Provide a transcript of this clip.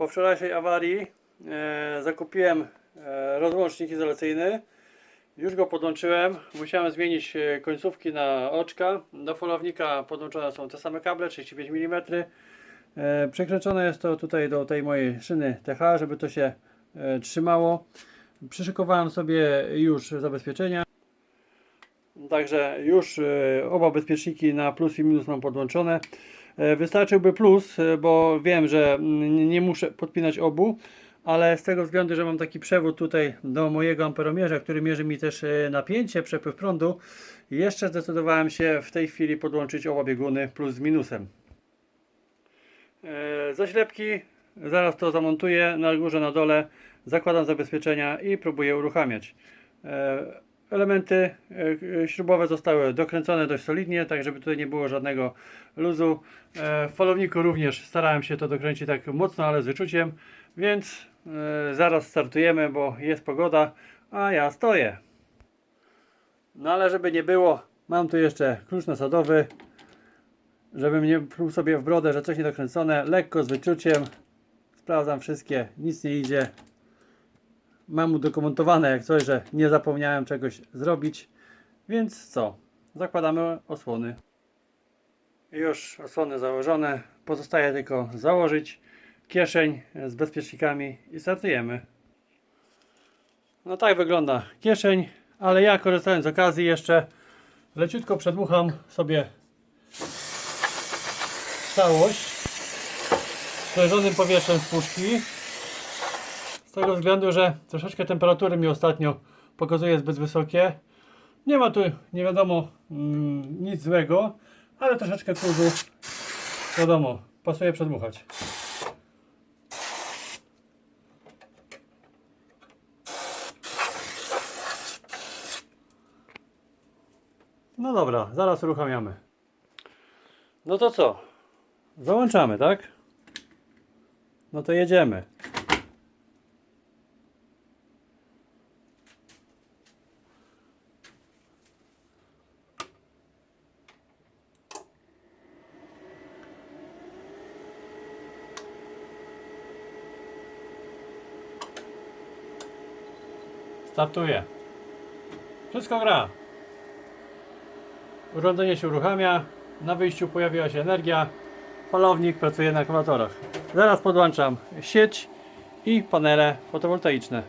po wczorajszej awarii e, zakupiłem e, rozłącznik izolacyjny. Już go podłączyłem. Musiałem zmienić e, końcówki na oczka. Do falownika podłączone są te same kable, 35 mm. E, przykręcone jest to tutaj do tej mojej szyny TH, żeby to się e, trzymało. Przyszykowałem sobie już zabezpieczenia. Także już e, oba bezpieczniki na plus i minus mam podłączone. E, Wystarczyłby plus, e, bo wiem, że mm, nie muszę podpinać obu, ale z tego względu, że mam taki przewód tutaj do mojego amperomierza, który mierzy mi też napięcie, przepływ prądu, jeszcze zdecydowałem się w tej chwili podłączyć oba bieguny plus z minusem. Zaślepki zaraz to zamontuję na górze, na dole, zakładam zabezpieczenia i próbuję uruchamiać. E, Elementy e, śrubowe zostały dokręcone dość solidnie, tak żeby tutaj nie było żadnego luzu. E, W falowniku również starałem się to dokręcić tak mocno, ale z wyczuciem, więc e, zaraz startujemy, bo jest pogoda, a ja stoję. No ale żeby nie było, mam tu jeszcze klucz nasadowy, żebym nie pluł sobie w brodę, że coś niedokręcone, lekko z wyczuciem. Sprawdzam wszystkie, nic nie idzie. Mam udokumentowane jak coś, że nie zapomniałem czegoś zrobić. Więc co? Zakładamy osłony. Już osłony założone. Pozostaje tylko założyć kieszeń z bezpiecznikami i startujemy. No tak wygląda kieszeń, ale ja korzystając z okazji jeszcze leciutko przedmucham sobie całość sprężonym powietrzem z puszki. Z tego względu, że troszeczkę temperatury mi ostatnio pokazuje zbyt wysokie. Nie ma tu nie wiadomo mm, nic złego, ale troszeczkę kurzu wiadomo, pasuje przedmuchać. No dobra, zaraz uruchamiamy. No to co? Załączamy, tak? No to jedziemy. Startuje. Wszystko gra. Urządzenie się uruchamia. Na wyjściu pojawiła się energia. Falownik pracuje na akumulatorach. Zaraz podłączam sieć i panele fotowoltaiczne.